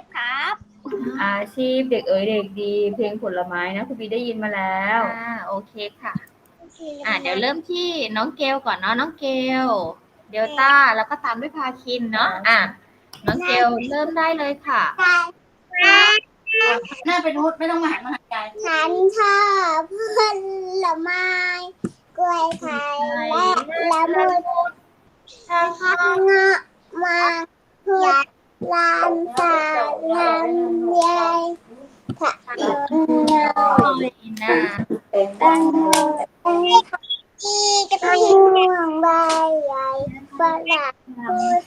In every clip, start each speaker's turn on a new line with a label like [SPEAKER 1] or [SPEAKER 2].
[SPEAKER 1] พครับ
[SPEAKER 2] อาชีพเด็กเอ๋ยเด็กดี เพลงผลไม้นะคุณบีได้ยินมาแล้ว
[SPEAKER 3] อ่าโอเคค่ะ อ่าเดี๋ยวเริ่มที่น้องเกลก่อนเนาะน้องเกลเดลต้าแล้วก็ตามด้วยพาคินเนาะอะน้องเกลเริ่มได้เลยค่ะ
[SPEAKER 4] หน้าไปนูดไม่ต้องมาหันมาหันยาย
[SPEAKER 1] ฉันชอบผลไม้กล้วยไข่และละมุดข้างเงาะมาพุด ลานสาลำไยผักเงา
[SPEAKER 3] นะ
[SPEAKER 1] ตังโมอีกระทิงม่งใบใหญ่ฝรั่ง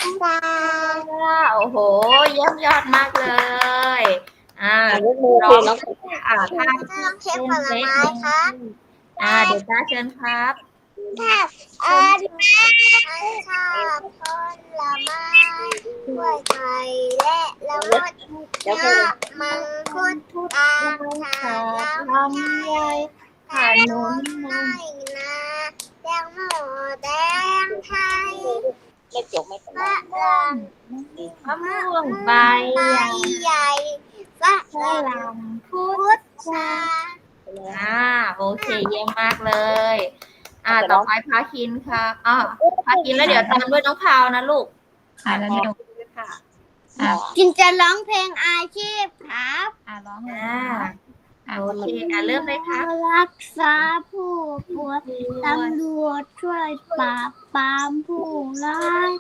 [SPEAKER 1] พุทรา
[SPEAKER 3] โอ้โห เยี่ยมยอดมากเลย อ่า
[SPEAKER 5] ลูกมือ
[SPEAKER 3] ร้อง
[SPEAKER 5] อ่า
[SPEAKER 3] ถ้า
[SPEAKER 1] ถ้องเค้กผลไม้ครับ
[SPEAKER 3] อ่าเดี๋ยวจ้าเชิญครับ
[SPEAKER 1] ถ้าอันฉันชอบผลไม้กล้วยไข่และละมุด
[SPEAKER 5] เดี๋ยว
[SPEAKER 1] เงาะมังคุดตาลชาลำไย
[SPEAKER 3] ขนุน
[SPEAKER 1] น้อยนาแตงโมแดงไทย
[SPEAKER 5] ไม่จบไม่จบ
[SPEAKER 1] ฝรั่ง
[SPEAKER 3] มะม่วงใบ
[SPEAKER 1] ให
[SPEAKER 3] ญ่
[SPEAKER 1] ใหญ่ฝ
[SPEAKER 3] ฝ
[SPEAKER 1] รั่ง
[SPEAKER 3] พุ
[SPEAKER 1] ทรา
[SPEAKER 3] อ่าโอเคเยี่ยมมากเลย อ่าต่อไปพาคินค่ะอ่าพาคินแล้วเดี๋ยวตามด้วยน้องพาวนะลูก
[SPEAKER 2] อ่าแล้วเดี๋ยว
[SPEAKER 3] ค่ะ
[SPEAKER 2] อะ
[SPEAKER 1] จินจะร้องเพลงอาชีพครับ
[SPEAKER 2] อ่าร้องเลย
[SPEAKER 3] อ่า
[SPEAKER 2] อ่า
[SPEAKER 3] โอเคอ่าเริ่มเลยค่ะ
[SPEAKER 1] รักษาผู้ป่วยตำรวจช่วยปราบปรามผู้ร้าย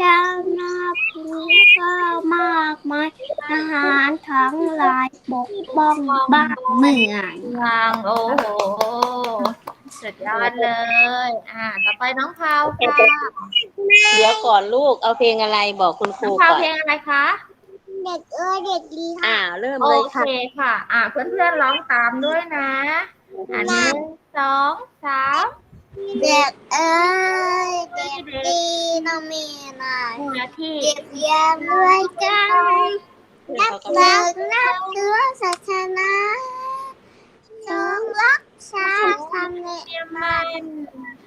[SPEAKER 1] ชาวนาปลูกข้าวมากมายทหารทั้งหลายปกป้องบ้านเมือง
[SPEAKER 3] วางโอ้โห สุดยอดเลย อ่า ต่อไปน้องพาวค่ะ
[SPEAKER 5] เดี๋ยวก่อนลูกเอาเพลงอะไรบอกคุณค
[SPEAKER 3] น้
[SPEAKER 5] รู
[SPEAKER 3] องพาว
[SPEAKER 5] ก่อน
[SPEAKER 3] เพลงอะไรคะ
[SPEAKER 1] เด็กเออเด็กดีค่ะ
[SPEAKER 5] อ่า เริ่ม
[SPEAKER 3] โอ
[SPEAKER 5] เลย
[SPEAKER 3] เค
[SPEAKER 5] ค่ะ
[SPEAKER 3] ค่ะ อ่าเพื่อนๆร้องตามด้วยนะอ่าหนึ่งสองสาม
[SPEAKER 1] เด็กเอ้ยเด็กดีน้องมีหน่อย
[SPEAKER 3] หน้าที่
[SPEAKER 1] เก็บยามด้วยกันนับเลิกนับถือศาสนาจงรัก ษาธรรมใน
[SPEAKER 3] เตรียมมัน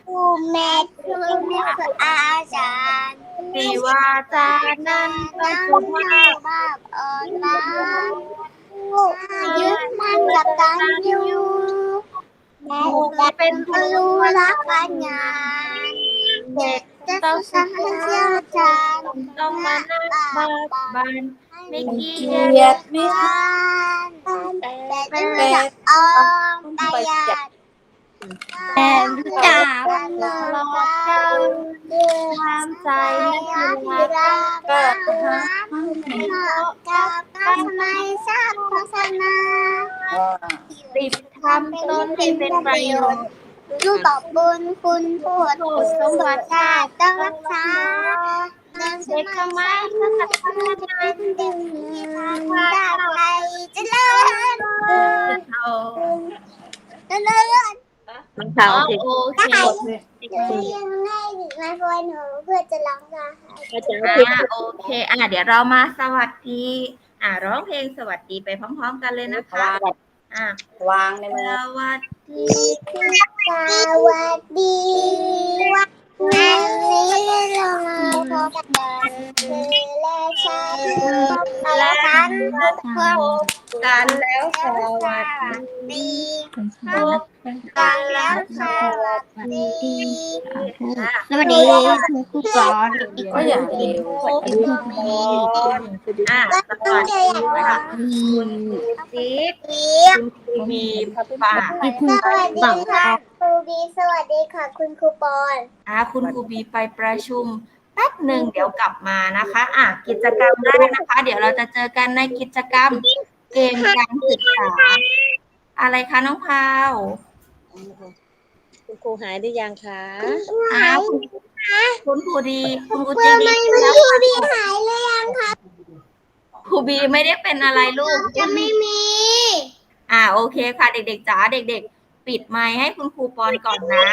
[SPEAKER 1] ผู้แม่คือแม่คือาจารย์
[SPEAKER 3] สีวาจานันก็
[SPEAKER 1] น้
[SPEAKER 3] สุภา
[SPEAKER 1] บอนล้ยึดมั่นกับการอยู่แม่เป็นผู้รู้รักปัญญาเด็กจะต้องสังเชี่ยวชาญ
[SPEAKER 3] ต้องมานั่งบิกบาน ม่เกีย
[SPEAKER 4] เกีย
[SPEAKER 3] ร
[SPEAKER 4] ดวิ
[SPEAKER 1] แต่จะรู้จักออมประหยัดแต่รู้จักตลอดกาล
[SPEAKER 3] ความใจไม่
[SPEAKER 1] นั
[SPEAKER 3] คื
[SPEAKER 1] กกี
[SPEAKER 3] รัก
[SPEAKER 1] ฬาเหาะกับทำไมสร้างโฆษณา
[SPEAKER 3] ติดทำตนให้เป็นประโยชน์
[SPEAKER 1] รู้ตอบบุญคุณพูดสมบัติติต้องรักษา
[SPEAKER 3] ก
[SPEAKER 1] มั
[SPEAKER 3] ทำไม
[SPEAKER 1] ย
[SPEAKER 3] ถ้าขัดพัฒนา
[SPEAKER 1] เด็กที่ทำได้ไปเจริญ
[SPEAKER 3] เอา
[SPEAKER 1] เจริญ
[SPEAKER 5] น้องพาวเพลง
[SPEAKER 3] โอเค
[SPEAKER 1] เดี๋ยวยังไงดีมาพวนหนูเพื่อจะร้องได้
[SPEAKER 5] อาจารย์
[SPEAKER 3] อ่า
[SPEAKER 5] เพลง
[SPEAKER 3] โอเคอ่าเดี๋ยวเรามาสวัสดี อ่าร้องเพลงสวัสดีไปพร้อม ๆ กันเลยนะคะอ่าวา
[SPEAKER 4] งใน
[SPEAKER 3] ส
[SPEAKER 4] มือ
[SPEAKER 3] วัสดี
[SPEAKER 1] สวัสดีวั นนี้เรามาพบกันเธอและฉันและฉันพบ
[SPEAKER 3] กันแล้วสวัสดี
[SPEAKER 1] ดี
[SPEAKER 3] พบ
[SPEAKER 1] กันแล้วสวัสดี
[SPEAKER 3] อะ
[SPEAKER 1] สวัสดีคุณครูสอน
[SPEAKER 4] ก็อย่าเร็ว
[SPEAKER 3] พบกันอะสวัสดีค่ะคุณจิ๊บ
[SPEAKER 1] เรียบ
[SPEAKER 3] คุณมีป่า
[SPEAKER 1] สวัสดีค่ะ ครูบีสวัสดีค่ะ คุณครูปอน
[SPEAKER 3] อะคุณครูบีไปประชุมแป๊บหนึ่งเดี๋ยวกลับมานะคะอะกิจกรรมแรกนะคะ เดี๋ยวเราจะเจอกันในกิจกรรมเกมการศึกษาอะไรคะน้องพาว
[SPEAKER 5] คุณครูหายหรือยังคะ
[SPEAKER 3] อ้าวคุณคุณครูดีคุณครู
[SPEAKER 1] เพื่
[SPEAKER 3] จี
[SPEAKER 1] อไม่
[SPEAKER 3] ดี
[SPEAKER 1] ไม่
[SPEAKER 3] แล้ว
[SPEAKER 1] ครูบีหายเลยยังคะ
[SPEAKER 3] ครูบีไม่ได้เป็นอะไรลูก
[SPEAKER 1] จะไม่มี
[SPEAKER 3] อ่าโอเคค่ะ เด็กๆจ๋าเด็ก ๆ ปิดไมค์ให้คุณครูปอนก่อนนะ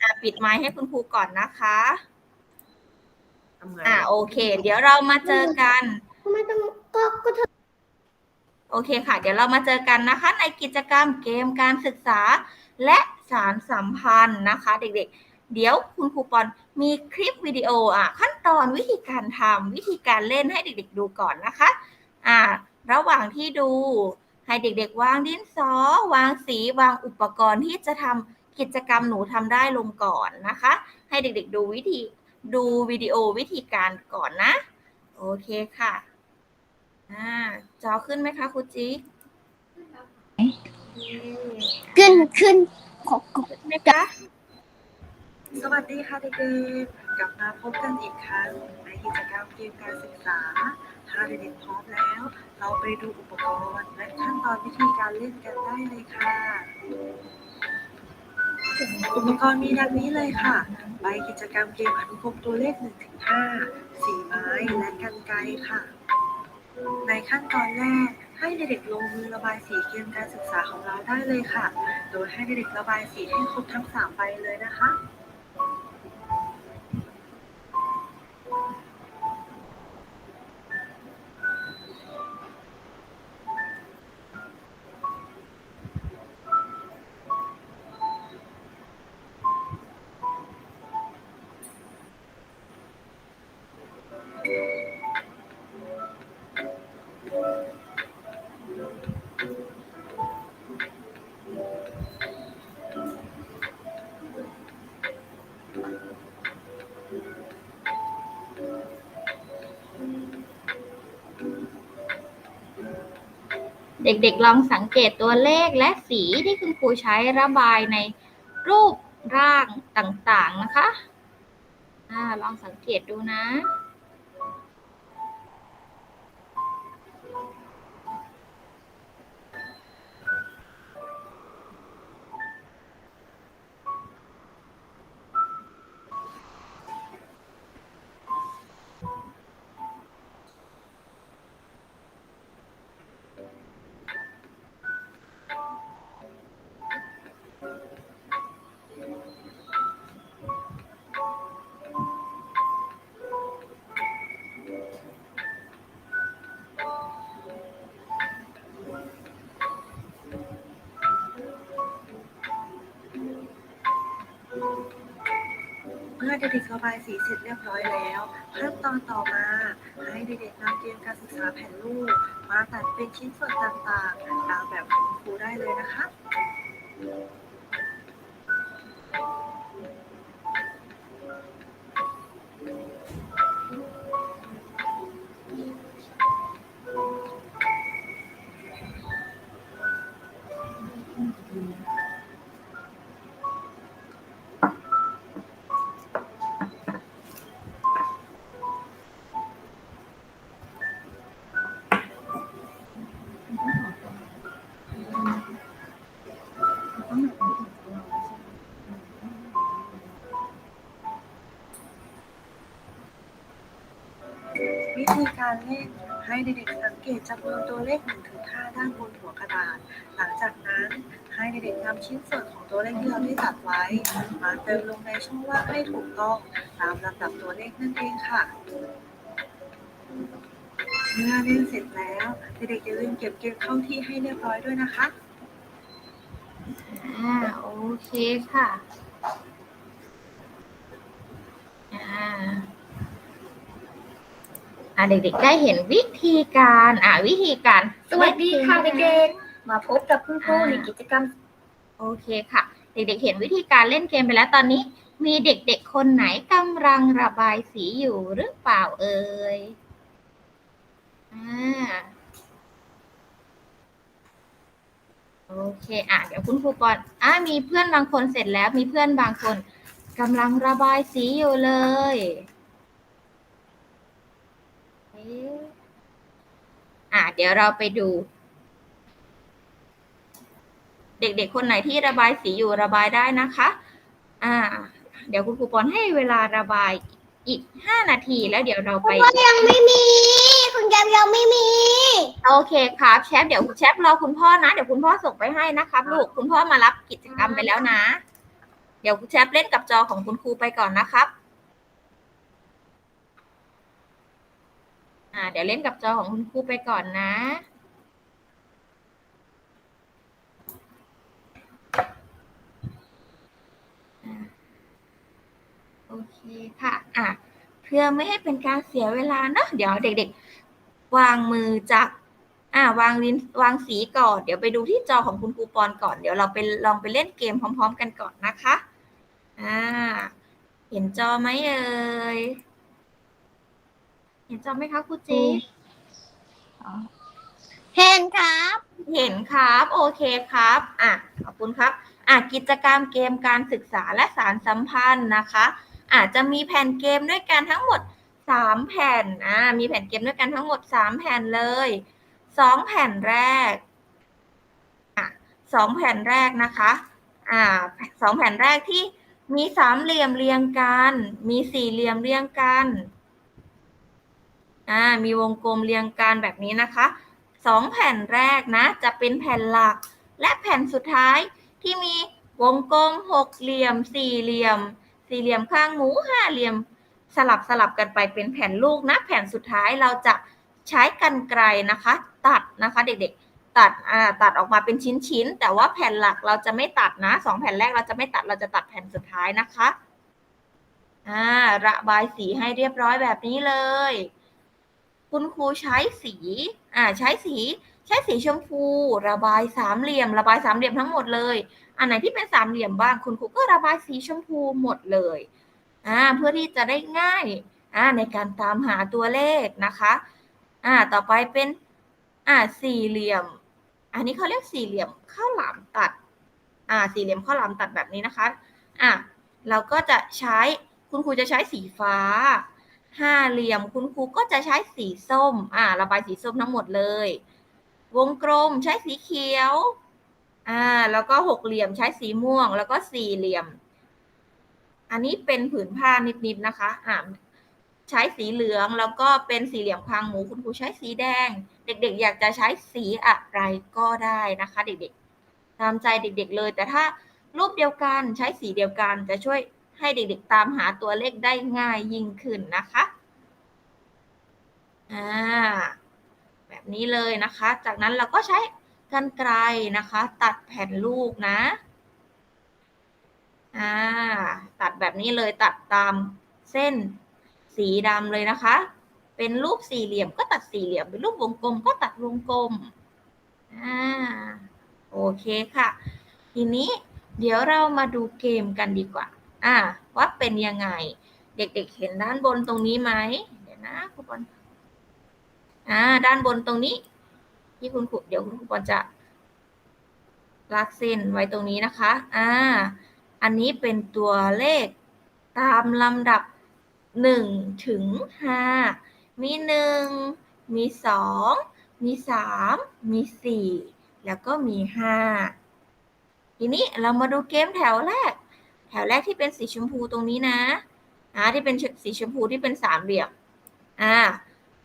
[SPEAKER 3] อ่าปิดไมค์ให้คุณครูก่อนนะคะอ่าโอเค เดี๋ยวเรามาเจอกัน
[SPEAKER 1] ไม่ต้องก็ก็เธอ
[SPEAKER 3] โอเคค่ะ เดี๋ยวเรามาเจอกันนะคะ ในกิจกรรมเกมการศึกษา และสารสัมพันธ์นะคะ เด็กเดี๋ยวคุณครูปอนมีคลิปวิดีโออะขั้นตอนวิธีการทำวิธีการเล่นให้เด็กๆดูก่อนนะคะ อ่า ระหว่างที่ดู ให้เด็กๆ วางดินสอ วางสี วางอุปกรณ์ที่จะทำกิจกรรมหนูทำได้ลงก่อนนะคะ ให้เด็กๆ ดูวิธีดูวิดีโอวิธีการก่อนนะ โอเคค่ะอ่าจอขึ้นไหมคะครูจิ๊ก
[SPEAKER 1] ขึ้นขึ้นขอ
[SPEAKER 3] ขึ้นไหมคะ
[SPEAKER 6] สวัสดีค่ะเด็กๆกลับมาพบกันอีกครั้งใน กิจกรรมเกมการศึกษา ถ้าเด็กๆพร้อมแล้ว เราไปดูอุปกรณ์และขั้นตอนวิธีการเล่นกันได้เลยค่ะ อุปกรณ์มีดังนี้เลยค่ะ ใบกิจกรรมเกมอนุกรมตัวเลข1ถึง5สีไม้และกันไกค่ะ ในขั้นตอนแรกให้เด็กๆลงมือระบายสีเกมการศึกษาของเราได้เลยค่ะ โดยให้เด็กๆระบายสีให้ครบทั้งสามใบเลยนะคะ
[SPEAKER 3] เด็กๆลองสังเกตตัวเลขและสีที่คุณครูใช้ระบายในรูปร่างต่างๆนะคะอลองสังเกตดูนะ
[SPEAKER 6] เมื่อเด็กๆระบายสีเสร็จเรียบร้อยแล้วขั้นตอนต่อมา ให้เด็กๆนำเกมการศึกษาแผ่นรูปมาตัดเป็นชิ้นส่วนต่างๆ ตามแบบของครูได้เลยนะคะ การเล่นให้เด็กๆสังเกตจำนวนตัวเลข1ถึง5ด้านบนหัวกระดาษ หลังจากนั้นให้เด็กๆนำชิ้นส่วนของตัวเลขที่เราได้ตัดไว้ มาเติมลงในช่องว่างให้ถูกต้องตามลำดับตัวเลขนั่นเองค่ะเมื่อเล่นเสร็จแล้วเด็กๆอย่าลืมเก็บเกมเข้าที่ให้เรียบร้อยด้วยนะคะ
[SPEAKER 3] อ่า โอเคค่ะ อ่า อ่า เด็กๆได้เห็นวิธีการอ่าวิธีการ
[SPEAKER 2] สวัสดีค่ะเด็กๆ มาพบกับคุณครูในกิจกรรม
[SPEAKER 3] โอเคค่ะ เด็กๆเห็นวิธีการเล่นเกมไปแล้วตอนนี้ มีเด็กๆคนไหนกำลังระบายสีอยู่หรือเปล่าเอ่ยอ่าโอเคอะเดี๋ยวคุณครูปอนอะมีเพื่อนบางคนเสร็จแล้วมีเพื่อนบางคนกำลังระบายสีอยู่เลยเอ๊ะอะเดี๋ยวเราไปดู เด็กๆคนไหนที่ระบายสีอยู่ระบายได้นะคะ อ่า เดี๋ยวคุณครูปอนให้เวลาระบายอีกห้านาทีแล้วเดี๋ยวเราไป
[SPEAKER 1] ก็ยังไม่มี คุณแกมยังไม่มี
[SPEAKER 3] โอเคครับแชฟเดี๋ยวแชฟรอคุณพ่อนะ เดี๋ยวคุณพ่อส่งไปให้นะครับลูกคุณพ่อมารับกิจกรรมไปแล้วนะ เดี๋ยวแชฟเล่นกับจอของคุณครูไปก่อนนะครับ อ่า เดี๋ยวเล่นกับจอของคุณครูไปก่อนนะค่ะ อะ เพื่อไม่ให้เป็นการเสียเวลาเนอะเดี๋ยวเด็กๆ วางมือจากอ่าวางลินวางสีก่อน เดี๋ยวไปดูที่จอของคุณครูปอนก่อน เดี๋ยวเราไปลองไปเล่นเกมพร้อม ๆ กันก่อนนะคะ อ่า เห็นจอไหมเอ่ย เห็นจอไหมคะครูจี
[SPEAKER 1] เห็นครับ
[SPEAKER 3] เห็นครับ โอเคครับ อะ ขอบคุณครับ อะ กิจกรรมเกมการศึกษาและสารสัมพันธ์นะคะ อาจจะมีแผ่นเกมด้วยกันทั้งหมดสามแผ่น อ่า มีแผ่นเกมด้วยกันทั้งหมดสามแผ่นเลยสองแผ่นแรก อะสองแผ่นแรกนะคะ อ่าสองแผ่นแรกที่มีสามเหลี่ยมเรียงกัน มีสี่เหลี่ยมเรียงกัน อ่ามีวงกลมเรียงกันแบบนี้นะคะสองแผ่นแรกนะ จะเป็นแผ่นหลัก และแผ่นสุดท้ายที่มีวงกลมหกเหลี่ยม สี่เหลี่ยม สี่เหลี่ยมข้างหมูห้าเหลี่ยม สลับสลับกันไปเป็นแผ่นลูกนะ แผ่นสุดท้ายเราจะใช้กรรไกรนะคะ ตัดนะคะเด็กๆ ตัดอ่าตัดออกมาเป็นชิ้นๆ แต่ว่าแผ่นหลักเราจะไม่ตัดนะสองแผ่นแรกเราจะไม่ตัดเราจะตัดแผ่นสุดท้ายนะคะอ่าระบายสีให้เรียบร้อยแบบนี้เลย คุณครูใช้สีอ่าใช้สีใช้สีชมพู ระบายสามเหลี่ยม ระบายสามเหลี่ยมทั้งหมดเลย อันไหนที่เป็นสามเหลี่ยมบ้างคุณครูก็ระบายสีชมพูหมดเลยอ่าเพื่อที่จะได้ง่ายอ่าในการตามหาตัวเลขนะคะอ่าต่อไปเป็นอ่าสี่เหลี่ยม อันนี้เขาเรียกสี่เหลี่ยมข้าวหลามตัดอ่าสี่เหลี่ยมข้าวหลามตัดแบบนี้นะคะอะเราก็จะใช้คุณครูจะใช้สีฟ้า ห้าเหลี่ยมคุณครูก็จะใช้สีส้ม อ่าระบายสีส้มทั้งหมดเลย วงกลมใช้สีเขียว อ่า แล้วก็หกเหลี่ยมใช้สีม่วง แล้วก็สี่เหลี่ยม อันนี้เป็นผืนผ้านิดๆนะคะ อ่าใช้สีเหลืองแล้วก็เป็นสี่เหลี่ยมคางหมูคุณครูใช้สีแดง เด็ก ๆ อยากจะใช้สีอะไรก็ได้นะคะ เด็กๆตามใจเด็ก ๆ เลย แต่ถ้ารูปเดียวกันใช้สีเดียวกันจะช่วย ให้เด็กๆตามหาตัวเลขได้ง่ายยิ่งขึ้นนะคะ อ่า แบบนี้เลยนะคะ จากนั้นเราก็ใช้กรรไกรนะคะ ตัดแผ่นลูกนะ อ่า ตัดแบบนี้เลยตัดตามเส้นสีดำเลยนะคะ เป็นรูปสี่เหลี่ยมก็ตัดสี่เหลี่ยม เป็นรูปวงกลมก็ตัดวงกลม อ่า โอเคค่ะ ทีนี้เดี๋ยวเรามาดูเกมกันดีกว่า อ่าว่าเป็นยังไง เด็กๆเห็นด้านบนตรงนี้ไหมเดี๋ยวนะครูบอลอ่า ด้านบนตรงนี้ ที่คุณครูเดี๋ยวคุณครูบอลจะลากเส้นไว้ตรงนี้นะคะ อ่า อันนี้เป็นตัวเลขตามลำดับหนึ่งถึงห้ามีหนึ่งมีสองมีสามมีสี่แล้วก็มีห้าทีนี้เรามาดูเกมแถวแรก ถวแรกที่เป็นสีชมพูตรงนี้นะอ่าที่เป็นสีชมพูที่เป็นสามเหลี่ยมอ่า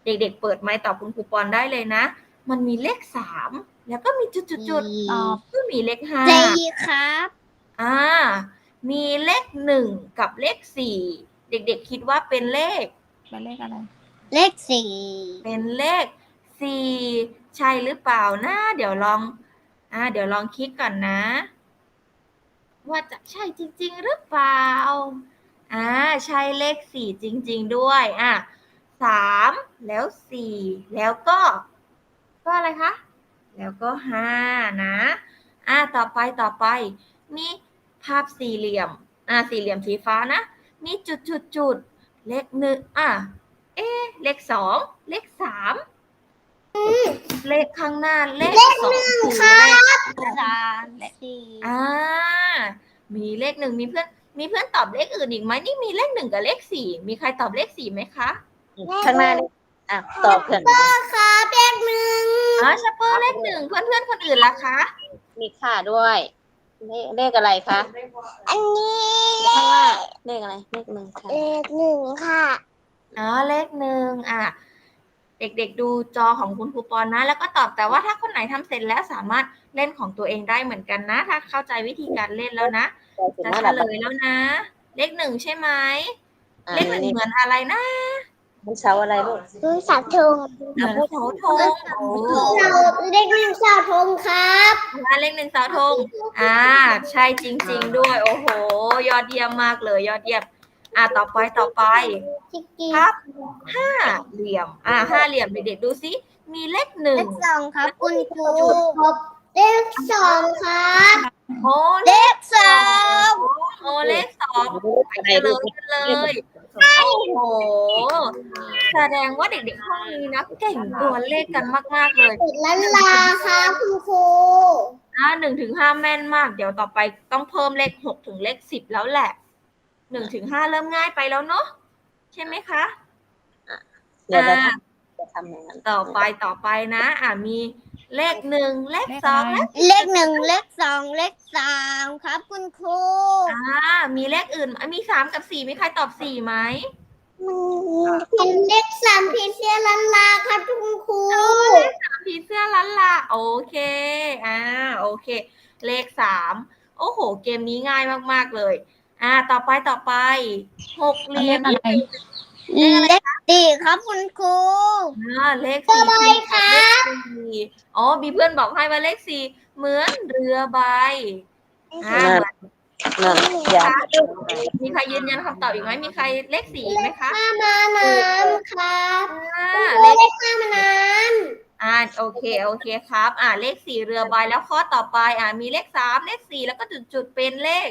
[SPEAKER 3] เด็กๆเปิดไมค์ตอบคุณครูปอนได้เลยนะ มันมีเลขสามแล้วก็มีจุดๆๆ
[SPEAKER 1] ตอบ
[SPEAKER 3] ก็มีเลขห้า
[SPEAKER 1] สี่ครับ
[SPEAKER 3] อ่ามีเลขหนึ่งกับเลขสี่เด็กๆคิดว่าเป็นเลข
[SPEAKER 4] เป็นเลขอะไร
[SPEAKER 1] เลขสี่
[SPEAKER 3] เป็นเลขสี่ใช่หรือเปล่านะ เดี๋ยวลอง อ่า เดี๋ยวลองคิดก่อนนะ ว่าจะใช่จริง ๆ หรือเปล่า อ่า ใช่เลขสี่จริง ๆ ด้วย อะสามแล้วสี่แล้วก็ ก็อะไรคะ แล้วก็ห้านะ อ่าต่อไปต่อไป มีภาพสี่เหลี่ยม อ่าสี่เหลี่ยมสีฟ้านะ มีจุดจุดจุดเลขหนึ่งอะ เอ๊เลขสองเลขสาม เลขข้างหน้าเลขสองคือเลข
[SPEAKER 1] สามสี่
[SPEAKER 3] อ่า มีเลขหนึ่งมีเพื่อน มีเพื่อนตอบเลขอื่นอีกไหมนี่มีเลขหนึ่งกับเลขสี่มีใครตอบเลขสี่ไหมคะ
[SPEAKER 5] ข้างหน้านี่อะตอบเพื่อน
[SPEAKER 1] ครับเลขหนึ่ง
[SPEAKER 3] อ๋อชปเปอร์เลขหนึ่งเพื่อนเพื่อนๆคนอื่นล่ะคะ
[SPEAKER 5] มีค่าด้วยเลขเลขอะไรคะ
[SPEAKER 1] อันนี้
[SPEAKER 5] ข้างหน้าเลขอะไรเลขหนึ่งค่ะ
[SPEAKER 1] เลขหนึ่งค่ะ
[SPEAKER 3] อ๋อเลขหนึ่งอะ เด็กๆ ดูจอของคุณครูปอนนะ แล้วก็ตอบแต่ว่าถ้าคนไหนทำเสร็จแล้วสามารถเล่นของตัวเองได้เหมือนกันนะ ถ้าเข้าใจวิธีการเล่นแล้วนะ
[SPEAKER 5] ถึง
[SPEAKER 3] จะ
[SPEAKER 5] หน้า
[SPEAKER 3] เฉ
[SPEAKER 5] ดับ
[SPEAKER 3] ลยแล้วนะ เลขหนึ่งใช่ไหม
[SPEAKER 5] อ่า
[SPEAKER 3] เลขหนึ่ง
[SPEAKER 5] นี่
[SPEAKER 3] เหมือนอะไรนะ
[SPEAKER 5] มันเสาอะไรลูก
[SPEAKER 1] ดูเสาธง
[SPEAKER 3] เหมือนเสาธงโอ้
[SPEAKER 1] เสาเลขหนึ่งเสาธงครับ
[SPEAKER 3] อ่าเลขหนึ่งเสาธงอ่า ใช่จริง ๆ ด้วย โอ้โห ยอดเยี่ยมมากเลย ยอดเยี่ยม อะต่อไปต่อไป
[SPEAKER 1] ชิคกี้
[SPEAKER 3] ครับห้าเหลี่ยม อะห้าเหลี่ยมเด็กๆดูสิมีเลขหนึ่
[SPEAKER 1] เล
[SPEAKER 3] ง
[SPEAKER 1] ขสองครับคุณครูเลขสองครับ
[SPEAKER 3] โอ้
[SPEAKER 1] เลขสอง
[SPEAKER 3] โอ้เลขสองไปเฉลยกันเลยโอ้โหแสดงว่าเด็กๆห้องนี้นะเก่งตัวเลขกันมาก ๆ เลย
[SPEAKER 1] ติดล้านลาครับคุณครู
[SPEAKER 3] อ่าหนึ่งถึงห้าแม่นมาก เดี๋ยวต่อไปต้องเพิ่มเลขหกถึงเลขสิบแล้วแหละ หนึ่งถึงห้าเริ่มง่ายไปแล้วเนาะใช่ไหมคะ
[SPEAKER 5] เดี๋ยวเรา
[SPEAKER 3] อ่า
[SPEAKER 5] จะทำอย่างนั้น
[SPEAKER 3] ต่อไปต่อไปนะ อ่ามีเลขหนึ่งเลขสองเลข
[SPEAKER 1] เลขหนึ่งเลขสองเลขสามครับคุณครู
[SPEAKER 3] อ่ามีเลขอื่นอะมีสามกับสี่มีใครตอบสี่ไหม
[SPEAKER 1] เป็นเลขสามพีเซียล้านลาครับคุณครู
[SPEAKER 3] สามผีเสื้อลันละโอเคอ่าโอเค เลขสามโอ้โห เกมนี้ง่ายมากๆเลย อ่า ต่อไปต่อไปหกเหลี่ยม
[SPEAKER 2] อะไร
[SPEAKER 1] เลขสี่ครับคุณครู
[SPEAKER 3] อ่าเลข
[SPEAKER 1] เรือ
[SPEAKER 3] สี่
[SPEAKER 1] ใบครับ
[SPEAKER 3] เลขสี่อ๋อมีเพื่อนบอกให้ว่าเลขสี่เหมือนเรือใบอ่า
[SPEAKER 5] นั่นอย่า
[SPEAKER 3] มีใครยืนยันคำตอบอีกไหมมีใครเลขสี่อีกไหมคะ
[SPEAKER 1] ข้ามาน้ำครับ
[SPEAKER 3] อ่า
[SPEAKER 1] เล
[SPEAKER 3] เลข
[SPEAKER 1] ขข้ามาน้
[SPEAKER 3] อ่าโอเคโอเคครับ อ่าเลขสี่เรือใบแล้วข้อต่อไป อ่ามีเลขสามเลขสี่แล้วก็จุดจุดๆเป็นเลข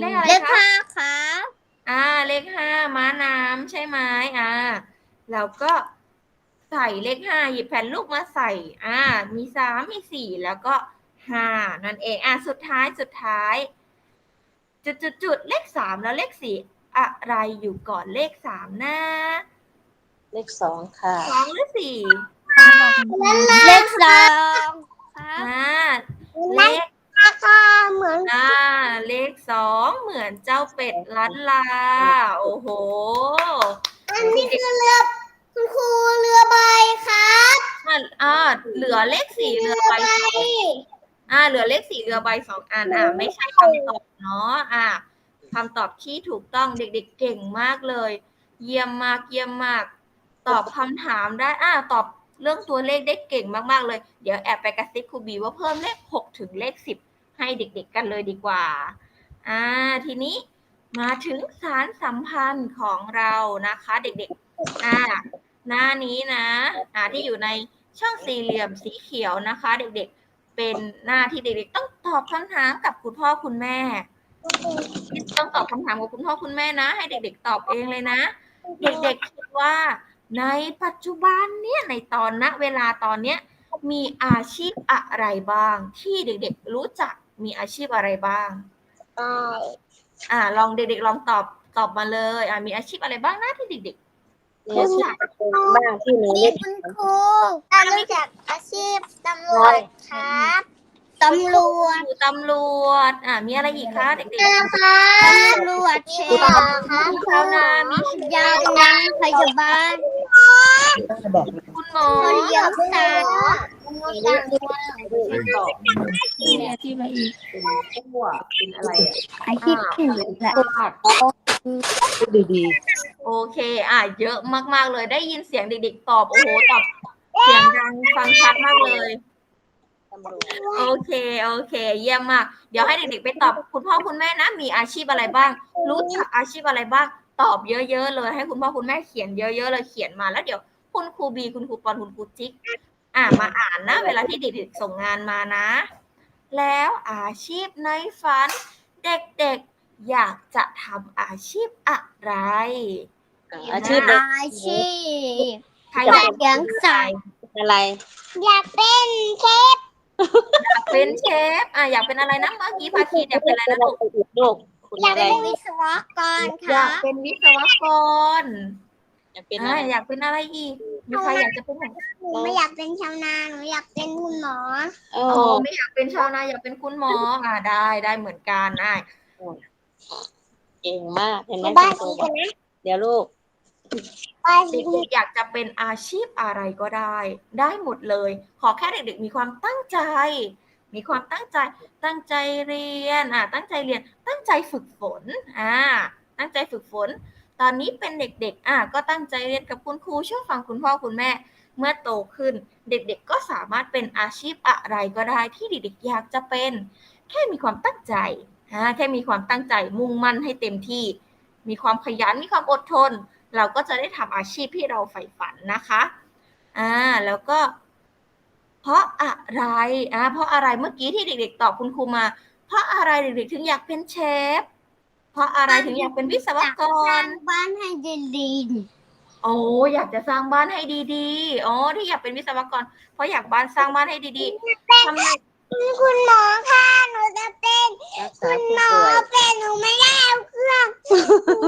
[SPEAKER 3] เลขอะำไร
[SPEAKER 1] เลข
[SPEAKER 3] คะ
[SPEAKER 1] ห้าครับ
[SPEAKER 3] อ่า เลขห้าม้าน้ำใช่ไหมอ่าแล้วก็ใส่เลขห้าหยิบแผ่นลูกมาใส่ อ่า มีสามมีสี่แล้วก็ห้านั่นเอง อ่าสุดท้ายสุดท้าย จุดจุดจุดๆๆเลขสามแล้วเลขสี่อะไรอยู่ก่อนเลขสามนะ
[SPEAKER 5] เลขสองค่ะ
[SPEAKER 3] สองหรือสี่
[SPEAKER 1] เลขสองครับ
[SPEAKER 3] อ่าเลข
[SPEAKER 1] ค่ะเหมือน
[SPEAKER 3] อ่าเลขสองเหมือนเจ้าเป็ดลันลา โอ้โห
[SPEAKER 1] อันนี้คือเรือคุณครูเรือใบครับ
[SPEAKER 3] อ่าอ่าเหลือเลขสี่เรือใบสองอ่า เหลือเลขสี่เรือใบสองอันอ่าไม่ใช่คำตอบเนาะอ่าคำตอบที่ถูกต้องเด็ก ๆ เก่งมากเลย เยี่ยมมากเยี่ยมมาก ตอบคำถามได้ อ่า ตอบเรื่องตัวเลขได้เก่งมากๆเลย เดี๋ยวแอบไปกระซิบครูบีว่าเพิ่มเลขหกถึงเลขสิบ ให้เด็กๆกันเลยดีกว่า อ่า ทีนี้มาถึงสารสัมพันธ์ของเรานะคะ เด็กๆ อ่า หน้านี้นะ อ่า ที่อยู่ในช่องสี่เหลี่ยมสีเขียวนะคะ เด็กๆ เป็นหน้าที่เด็กๆ ต้องตอบคำถามกับคุณพ่อคุณแม่ ต้องตอบคำถามกับคุณพ่อคุณแม่นะ ให้เด็ก ๆ ตอบเองเลยนะ เด็กๆคิดว่า ในปัจจุบันเนี่ยในตอนณเวลาตอนเนี้ยมีอาชีพอะไรบ้างที่เด็กๆ รู้จัก มีอาชีพอะไรบ้างอ่า ลองเด็กๆลองตอบตอบมาเลย อ่ามีอาชีพอะไรบ้างนะที่เด็ก
[SPEAKER 5] เนี่ยที่บ้างที่หนู
[SPEAKER 1] นี่
[SPEAKER 5] เล่น
[SPEAKER 1] คุณครูเรารู้จักอาชีพตำรวจครับ ตำรว
[SPEAKER 3] ๆ
[SPEAKER 1] จ
[SPEAKER 3] อยู่ตำรวจ อ่ามีอะไรอีกคะเด็ก
[SPEAKER 1] นะครับตำรวจเชฟครับ
[SPEAKER 3] ๆมีชาวนา มี
[SPEAKER 1] ยาวนาพยาบาล
[SPEAKER 3] คุณหมอ
[SPEAKER 1] คนเลี้ยงสัตว์
[SPEAKER 2] มีอาชีพอะไรอีก
[SPEAKER 3] เป็นอะไรอะ
[SPEAKER 2] อาชีพอื่นแหละ
[SPEAKER 5] ดี
[SPEAKER 3] โอเค อะเยอะมากๆเลย ได้ยินเสียงเด็กๆตอบ โอ้โห ตอบ เสียงดังฟังชัดมากเลย
[SPEAKER 5] ๆตำรวจ
[SPEAKER 3] โอเคโอเค เยี่ยมมาก เดี๋ยวให้เด็กๆไปตอบคุณพ่อคุณแม่นะ มีอาชีพอะไรบ้าง รู้จักอาชีพอะไรบ้าง ตอบเยอะๆเลย ให้คุณพ่อคุณแม่เขียนเยอะๆเลยเขียนมาแล้วเดี๋ยวคุณครูบีคุณครูปอนคุณครูจิ๊กอ่ามาอ่านนะ เวลาที่เด็กๆส่งงานมานะ แล้วอาชีพในฝัน เด็กๆอยากจะทำอาชีพอะไร
[SPEAKER 5] อาชีพ
[SPEAKER 1] อาชีพ
[SPEAKER 3] ใครอยาก
[SPEAKER 1] เลี้ยงสัตว์
[SPEAKER 5] อะไร
[SPEAKER 1] อยากเป็นเชฟ
[SPEAKER 3] อยากเป็นเชฟอะอยากเป็นอะไรนะเมื่อกี้พาคีอยากเป็นอะไรนะลูก
[SPEAKER 5] ลูกคุณ
[SPEAKER 1] อยาก
[SPEAKER 5] อะไร
[SPEAKER 1] เป็นวิศวกร
[SPEAKER 3] อ
[SPEAKER 1] ค่ะ
[SPEAKER 3] ยากเป็นวิศวกร
[SPEAKER 5] อยากเป็นอะ
[SPEAKER 3] อะ
[SPEAKER 5] ไร
[SPEAKER 3] อยากเป็นอะไรอีกมีใครอยากจะเป็นอะไร
[SPEAKER 1] หนูไม่อยากเป็นชาวนาหนูอยากเป็นคุณหมอ
[SPEAKER 5] โอ้
[SPEAKER 3] โอ้ไม่อยากเป็นชาวนาอยากเป็นคุณหมออะได้ได้เหมือนกันได้
[SPEAKER 5] เก่งมากเห็นไหม
[SPEAKER 1] บ้าน
[SPEAKER 5] คุณ
[SPEAKER 1] สี
[SPEAKER 5] ครูบ
[SPEAKER 1] กั
[SPEAKER 5] อนก
[SPEAKER 1] นะ
[SPEAKER 5] เดี๋ยวลูก
[SPEAKER 1] บ้านสี
[SPEAKER 3] เด็กๆอยากจะเป็นอาชีพอะไรก็ได้ ได้หมดเลย ขอแค่เด็กๆ มีความตั้งใจ มีความตั้งใจ ตั้งใจเรียนอะตั้งใจเรียน ตั้งใจฝึกฝนอ่าตั้งใจฝึกฝน ตอนนี้เป็นเด็กๆอะก็ตั้งใจเรียนกับคุณครูเชื่อฟังคุณพ่อคุณแม่ เมื่อโตขึ้น เด็กๆ ก็สามารถเป็นอาชีพอะไรก็ได้ ที่เด็กๆอยากจะเป็น แค่มีความตั้งใจอ่าแค่มีความตั้งใจมุ่งมั่นให้เต็มที่ มีความขยันมีความอดทน เราก็จะได้ทำอาชีพที่เราใฝ่ฝันนะคะอ่าแล้วก็ เพราะอะไรอ่าเพราะอะไรเมื่อกี้ที่เด็ก ๆ ตอบคุณครูมา เพราะอะไรเด็กๆถึงอยากเป็นเชฟ เพราะอะไรถึงอยากเป็นวิศวก
[SPEAKER 1] สร้
[SPEAKER 3] รา
[SPEAKER 1] งบ้านให้ดีๆ
[SPEAKER 3] โอ้อยากจะสร้างบ้านให้ดีๆ อ๋อที่อยากเป็นวิศวกร เพราะอยากบ้านสร้างบ้านให้ดีๆทำไม
[SPEAKER 1] คุณหมอค่ะหนูจะเป็น
[SPEAKER 5] รักษา
[SPEAKER 1] คุณ
[SPEAKER 5] ผู้
[SPEAKER 1] หมอ
[SPEAKER 5] ป่วย
[SPEAKER 1] เป็นหนูไม่ได้เอาเครื่อง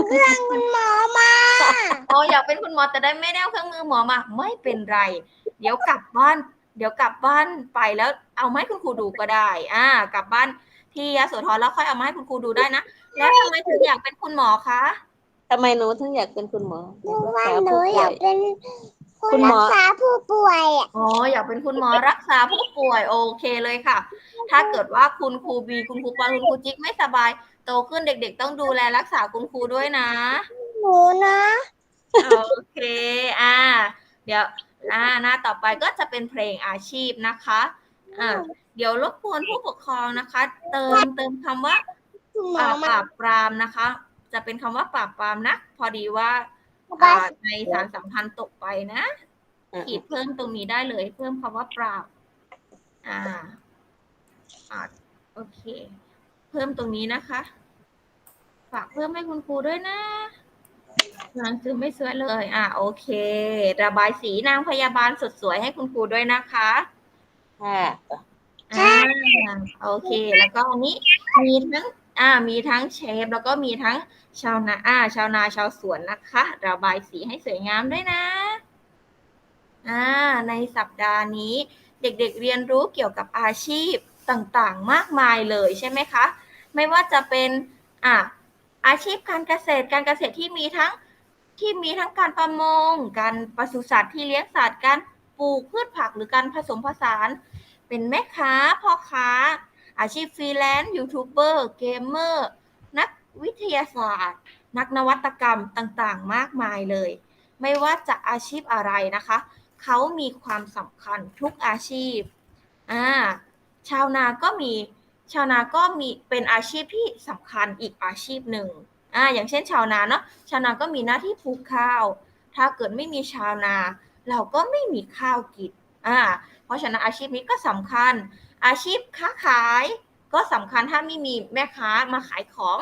[SPEAKER 1] เครื่องคุณหมอมา
[SPEAKER 3] อ๋ออยากเป็นคุณหมอแต่ได้ไม่ได้เอาเครื่องมือหมอมา ไม่เป็นไร เดี๋ยวกลับบ้าน เดี๋ยวกลับบ้านไปแล้วเอามาให้คุณครูดูก็ได้ อ่า กลับบ้านที่ยโสธรแล้วค่อยเอามาให้คุณครูดูได้นะแล้วทำไมถึงอยากเป็นคุณหมอคะ
[SPEAKER 5] ทำไมหนูถึงอยากเป็นคุณหมอ
[SPEAKER 1] หนู
[SPEAKER 5] รัก
[SPEAKER 1] ว่า
[SPEAKER 5] ษา
[SPEAKER 1] หนู
[SPEAKER 5] ผู้
[SPEAKER 1] อ
[SPEAKER 5] ป่วยา
[SPEAKER 1] ยกเป็น
[SPEAKER 5] คุ
[SPEAKER 1] คุณ
[SPEAKER 5] ณหม
[SPEAKER 1] รั
[SPEAKER 5] อ
[SPEAKER 1] กษาผู้ป่วยอะ
[SPEAKER 3] อ๋ออยากเป็นคุณหมอรักษาผู้ป่วยโอเคเลยค่ะ ถ้าเกิดว่าคุณครูบีคุณครูปอนคุณครูจิ๊กไม่สบายโตขึ้นเด็ก ๆ ต้องดูแลรักษาคุณครูด้วยนะ
[SPEAKER 1] หนูนะ
[SPEAKER 3] โอเค อ่า เดี๋ยวอ่าหน้าต่อไปก็จะเป็นเพลงอาชีพนะคะ อ่า เดี๋ยวรบกวนผู้ปกครองนะคะ เติมเติมคำว่า
[SPEAKER 1] คุณหมอ
[SPEAKER 3] อ่าป
[SPEAKER 1] มา
[SPEAKER 3] ราบปรามนะคะ จะเป็นคำว่าปราบปรามนะ พอดีว่า
[SPEAKER 1] บ้า
[SPEAKER 3] อ่าในสารสัมพันธ์ตกไปนะ
[SPEAKER 5] อะ
[SPEAKER 3] ขีดเพิ่มตรงนี้ได้เลย เพิ่มคำว่าปราบอ่าอ่าโอเค เพิ่มตรงนี้นะคะ ฝากเพิ่มให้คุณครูด้วยนะหนังสือไม่สวยเลย อ่าโอเค ระบายสีนางพยาบาลสุดสวยให้คุณครูด้วยนะคะ
[SPEAKER 5] ค่ะ
[SPEAKER 3] อ่าโอเค แล้วก็อันนี้มีทั้ง อ่ามีทั้งเชฟแล้วก็มีทั้งชาวนาอ่าชาวนาชาวสวนนะคะระบายสีให้สวยงามด้วยนะอ่าในสัปดาห์นี้เด็กๆเรียนรู้เกี่ยวกับอาชีพต่างๆ มากมายเลยใช่ไหมคะ ไม่ว่าจะเป็นอ่าอาชีพการเกษตรการเกษตรที่มีทั้งที่มีทั้งการประมง การปศุสัตว์ที่เลี้ยงสัตว์การปลูกพืชผักหรือการผสมผสาน เป็นแม่ค้าพ่อค้า อาชีพฟรีแลนซ์ยูทูบเบอร์เกมเมอร์นักวิทยาศาสตร์ นักนวัตกรรมต่างๆ มากมายเลย ไม่ว่าจะอาชีพอะไรนะคะ เขามีความสำคัญทุกอาชีพอ่าชาวนาก็มีชาวนาก็มีเป็นอาชีพที่สำคัญอีกอาชีพหนึ่งอ่าอย่างเช่นชาวนาเนาะชาวนาก็มีหน้าที่ปลูกข้าว ถ้าเกิดไม่มีชาวนา เราก็ไม่มีข้าวกินอ่าเพราะฉะนั้นอาชีพนี้ก็สำคัญ อาชีพค้าขายก็สำคัญถ้าไม่มีแม่ค้ามาขายของ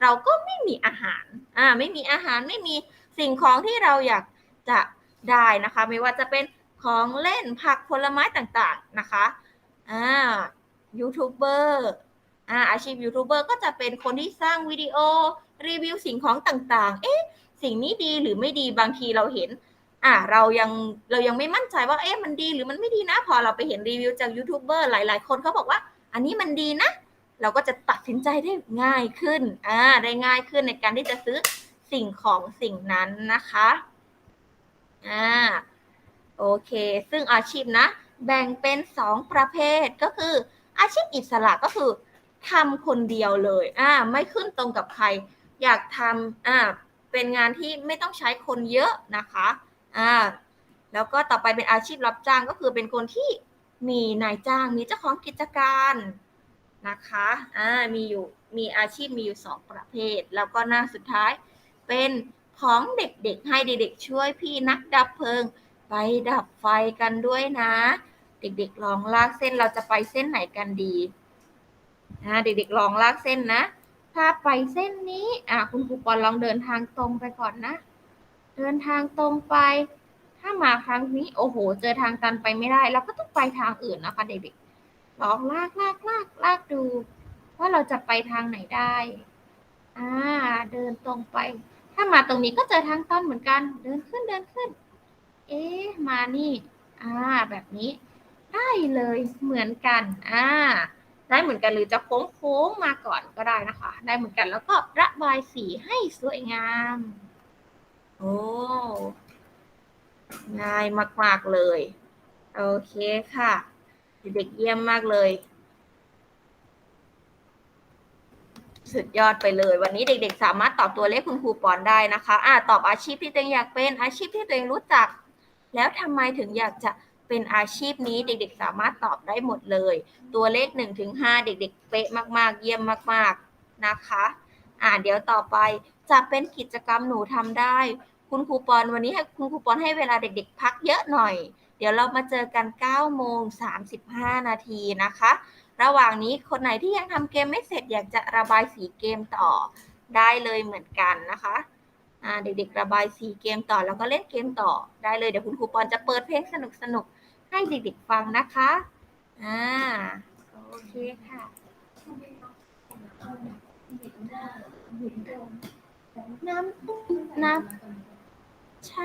[SPEAKER 3] เราก็ไม่มีอาหารอ่าไม่มีอาหารไม่มีสิ่งของที่เราอยากจะได้นะคะ ไม่ว่าจะเป็นของเล่นผักผลไม้ต่างๆนะคะอ่ายูทูบเบอร์อ่าอาชีพยูทูบเบอร์ก็จะเป็นคนที่สร้างวิดีโอรีวิวสิ่งของต่างๆ เอ๊ะสิ่งนี้ดีหรือไม่ดีบางทีเราเห็น อ่าเรายังเรายังไม่มั่นใจว่าเอ๊ะมันดีหรือมันไม่ดีนะ พอเราไปเห็นรีวิวจากยูทูบเบอร์หลาย ๆ คนเขาบอกว่า อันนี้มันดีนะ เราก็จะตัดสินใจได้ง่ายขึ้นอ่าได้ง่ายขึ้นในการที่จะซื้อสิ่งของสิ่งนั้นนะคะอ่าโอเค ซึ่งอาชีพนะ แบ่งเป็นสองประเภทก็คืออาชีพอิสระก็คือทำคนเดียวเลยอ่าไม่ขึ้นตรงกับใคร อยากทำอ่าเป็นงานที่ไม่ต้องใช้คนเยอะนะคะ อ่าแล้วก็ต่อไปเป็นอาชีพรับจ้างก็คือเป็นคนที่มีนายจ้างมีเจ้าของกิจการนะคะอ่ามีอยู่มีอาชีพมีอยู่สองประเภท แล้วก็หน้าสุดท้ายเป็นของเด็กๆให้เด็กๆช่วยพี่นักดับเพลิง ไปดับไฟกันด้วยนะ เด็กๆลองลากเส้นเราจะไปเส้นไหนกันดีนะเด็กๆลองลากเส้นนะ ถ้าไปเส้นนี้อะคุณครูปอนลองเดินทางตรงไปก่อนนะ เดินทางตรงไป ถ้ามาครั้งนี้ โอ้โห เจอทางตันไปไม่ได้เราก็ต้องไปทางอื่นนะคะ เด็กๆลองลากลากลากลากดู ว่าเราจะไปทางไหนได้อ่าเดินตรงไป ถ้ามาตรงนี้ก็เจอทางตันเหมือนกัน เดินขึ้นเดินขึ้น เอ๊ะมานี่อ่าแบบนี้ ได้เลยเหมือนกันอ่าได้เหมือนกันหรือจะโค้งๆมาก่อนก็ได้นะคะ ได้เหมือนกันแล้วก็ระบายสีให้สวยงาม โอ้ ง่ายมาก ๆ เลย โอเคค่ะ เด็กๆเยี่ยมมากเลย สุดยอดไปเลย วันนี้เด็ก ๆ สามารถตอบตัวเลขคุณครูปอนได้นะคะอ่าตอบอาชีพที่ตัวเองอยากเป็นอาชีพที่ตัวเองรู้จัก แล้วทำไมถึงอยากจะเป็นอาชีพนี้เด็ก ๆ สามารถตอบได้หมดเลย ตัวเลข1นถึงหเด็ก ๆ เป๊ะมาก ๆ เยี่ยมมากนะคะ อ่าเดี๋ยวต่อไปจะเป็นกิจกรรมหนูทำได้ คุณครูปอนวันนี้ให้คุณครูปอนให้เวลาเด็กๆ พักเยอะหน่อย เดี๋ยวเรามาเจอกัน9โมง35 นาทีนะคะ ระหว่างนี้คนไหนที่ยังทำเกมไม่เสร็จอยากจะระบายสีเกมต่อได้เลยเหมือนกันนะคะเด็กๆ ระบายสีเกมต่อแล้วก็เล่นเกมต่อได้เลยเดี๋ยวคุณครูปอนจะเปิดเพลงสนุกๆ ให้เด็กๆ ฟังนะคะอ่าโอเคค่ะน้ำน้ำ ใช่